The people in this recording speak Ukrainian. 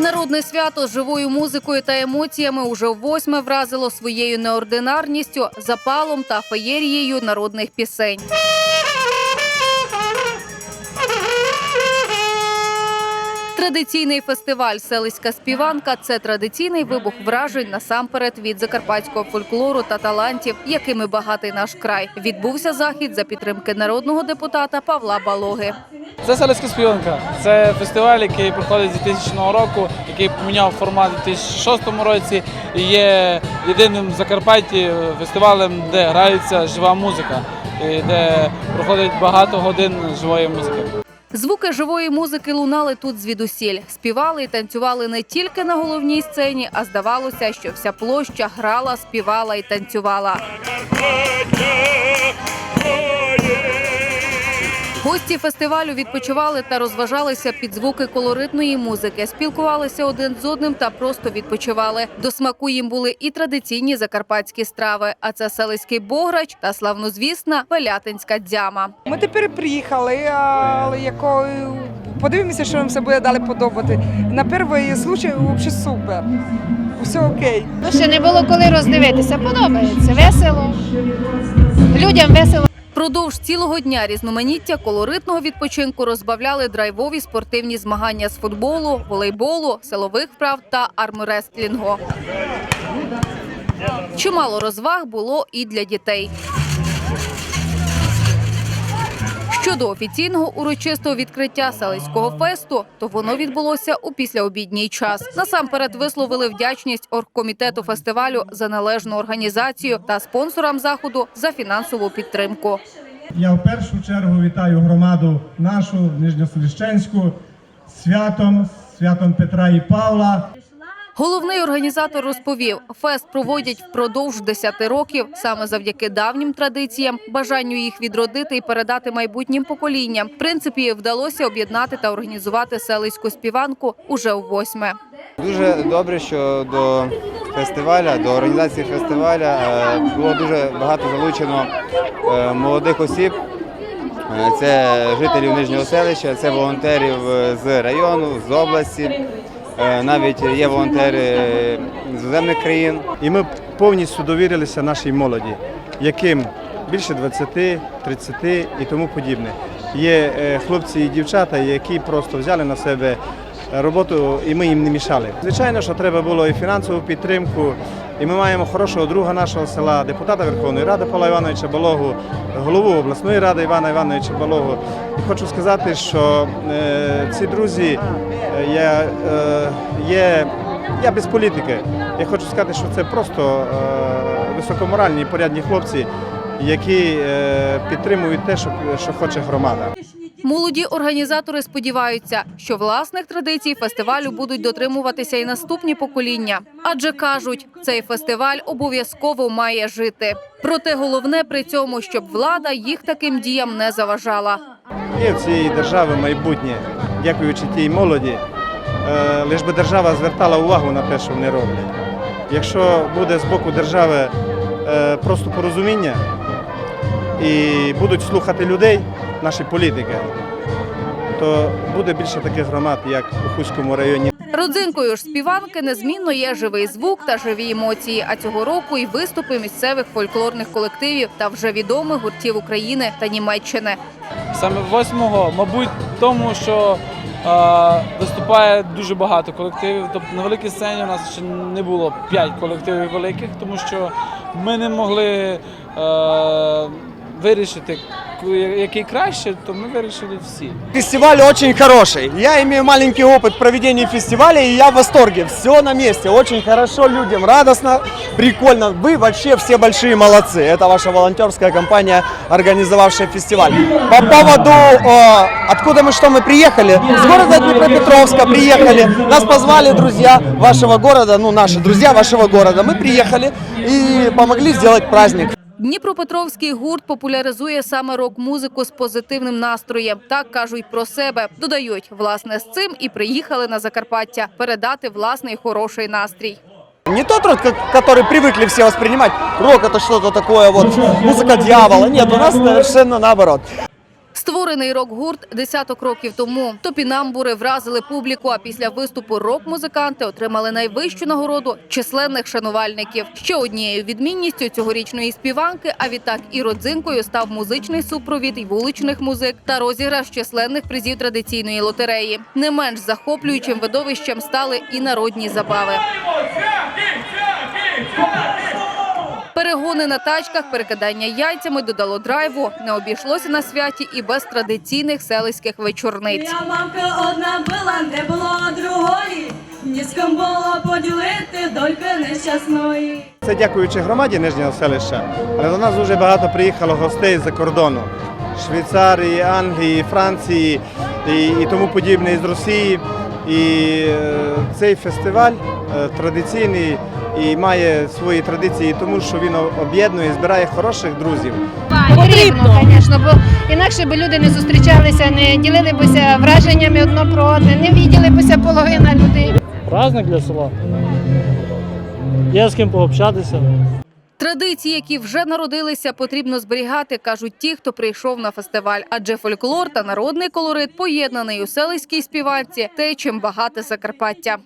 Народне свято з живою музикою та емоціями уже восьме вразило своєю неординарністю, запалом та феєрією народних пісень. Традиційний фестиваль Селиська співанка це традиційний вибух вражень насамперед від закарпатського фольклору та талантів, якими багатий наш край. Відбувся захід за підтримки народного депутата Павла Балоги. Це селецька співанка. Це фестиваль, який проходить з 2000 року, який поміняв формат у 2006 році і є єдиним в Закарпатті фестивалем, де грається жива музика, і де проходить багато годин живої музики. Звуки живої музики лунали тут звідусіль. Співали і танцювали не тільки на головній сцені, а здавалося, що вся площа грала, співала і танцювала. Гості фестивалю відпочивали та розважалися під звуки колоритної музики, спілкувалися один з одним та просто відпочивали. До смаку їм були і традиційні закарпатські страви. А це селиський бограч та славнозвісна велятинська дзяма. Ми тепер приїхали, але якою подивимося, що нам все буде далі подобати. На перший случай взагалі супер. Все окей. Ну, ще не було коли роздивитися. Подобається, весело. Людям весело. Впродовж цілого дня різноманіття колоритного відпочинку розбавляли драйвові спортивні змагання з футболу, волейболу, силових вправ та армрестлінгу. Чимало розваг було і для дітей. Щодо офіційного урочистого відкриття селиського фесту, то воно відбулося у післяобідній час. Насамперед висловили вдячність оргкомітету фестивалю за належну організацію та спонсорам заходу за фінансову підтримку. Я в першу чергу вітаю громаду нашу Нижньоселищенську святом, святом Петра і Павла. Головний організатор розповів, фест проводять впродовж 10 років саме завдяки давнім традиціям, бажанню їх відродити і передати майбутнім поколінням. В принципі, вдалося об'єднати та організувати селиську співанку уже у восьме. Дуже добре, що до фестиваля, до організації фестиваля е, було дуже багато залучено е, молодих осіб. Е, Це жителів Нижнього селища, це волонтерів з району, з області. Е, Навіть є волонтери е, з іноземних країн. І ми повністю довірилися нашій молоді, яким більше 20, 30 і тому подібне. Є е, хлопці і дівчата, які просто взяли на себе роботу, і ми їм не мішали. Звичайно, що треба було і фінансову підтримку. І ми маємо хорошого друга нашого села, депутата Верховної Ради Павла Івановича Балогу, голову обласної ради Івана Івановича Балогу. І хочу сказати, що е, ці друзі е, є, е, є, я без політики. Я хочу сказати, що це просто е, високоморальні і порядні хлопці, які е, підтримують те, що, що хоче громада. Молоді організатори сподіваються, що власних традицій фестивалю будуть дотримуватися і наступні покоління. Адже кажуть, цей фестиваль обов'язково має жити. Проте головне при цьому, щоб влада їх таким діям не заважала. Є в цієї держави майбутнє, дякуючи тій молоді, е, лиш би держава звертала увагу на те, що вони роблять. Якщо буде з боку держави е, просто порозуміння і будуть слухати людей, наші політики, то буде більше таких громад, як у Хуському районі. Родзинкою ж співанки незмінно є живий звук та живі емоції. А цього року і виступи місцевих фольклорних колективів та вже відомих гуртів України та Німеччини. Саме восьмого, мабуть, тому що е, виступає дуже багато колективів. Тобто на великій сцені у нас ще не було п'ять колективів великих, тому що ми не могли е, вирішити, ку- який краще, то ми вирішили всі. Фестиваль очень хороший. Я имею маленький опыт проведения фестиваля, и я в восторге. Все на месте, очень хорошо людям, радостно, прикольно. Вы вообще все большие молодцы. Это ваша волонтерская компания, организовавшая фестиваль. По поводу, э, откуда мы что, мы приехали? С города Днепропетровска приехали. Нас позвали друзья вашего города, ну наши друзья вашего города. Мы приехали и помогли сделать праздник. Дніпропетровський гурт популяризує саме рок-музику з позитивним настроєм. Так кажуть про себе. Додають, власне, з цим і приїхали на Закарпаття передати власний хороший настрій. Не тот рок, как- который привыкли все воспринимать. Рок это что-то такое, вот музыка дьявола. Нет, у нас совершенно наоборот. Створений рок-гурт десяток років тому. Топінамбури вразили публіку. А після виступу рок-музиканти отримали найвищу нагороду численних шанувальників. Ще однією відмінністю цьогорічної співанки, а відтак і родзинкою став музичний супровід і вуличних музик та розіграш численних призів традиційної лотереї. Не менш захоплюючим видовищем стали і народні забави. Перегони на тачках, перекидання яйцями додало драйву. Не обійшлося на святі і без традиційних селиських вечорниць. Я мамка одна була, не було другої, ні з ким було поділити дольки нещасної. Це дякуючи громаді Нижнього селища, але до нас дуже багато приїхало гостей з-за кордону. Швейцарії, Англії, Франції і, і тому подібне із Росії. І е, цей фестиваль е, традиційний і має свої традиції, тому що він об'єднує, збирає хороших друзів. Потрібно, звісно, бо інакше б люди не зустрічалися, не ділилися враженнями одно про одне, не відділилися половина людей. праздник для села. Є з ким пообщатися. Традиції, які вже народилися, потрібно зберігати, кажуть ті, хто прийшов на фестиваль. Адже фольклор та народний колорит поєднаний у селиській співанці, те, чим багате Закарпаття.